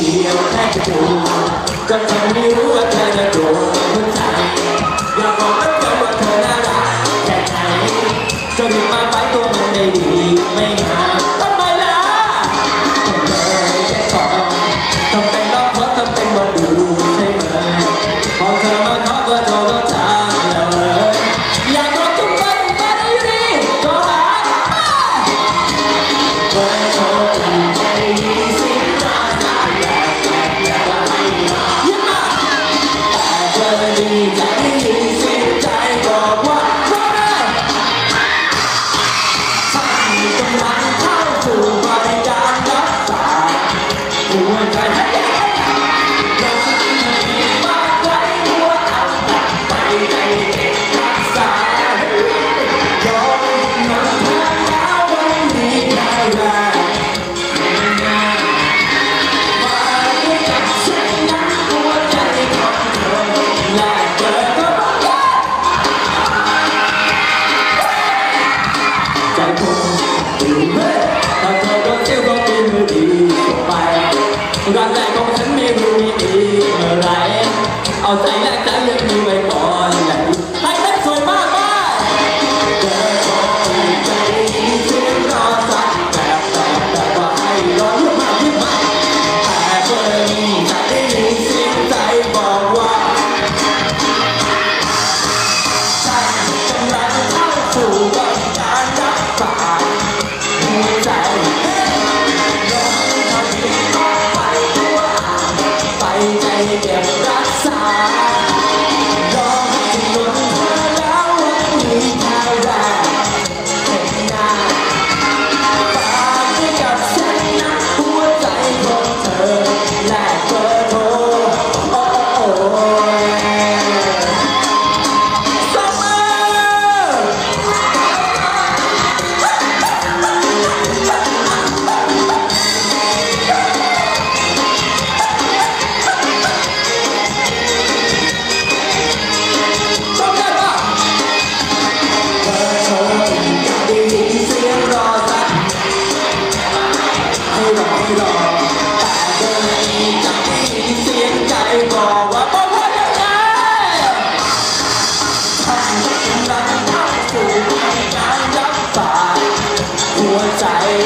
เดียวแค่จะดูก็ทำให้รู้ ร่างกาของฉันไม่รู้มีอีกเมื่อไรเอาใจ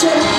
Just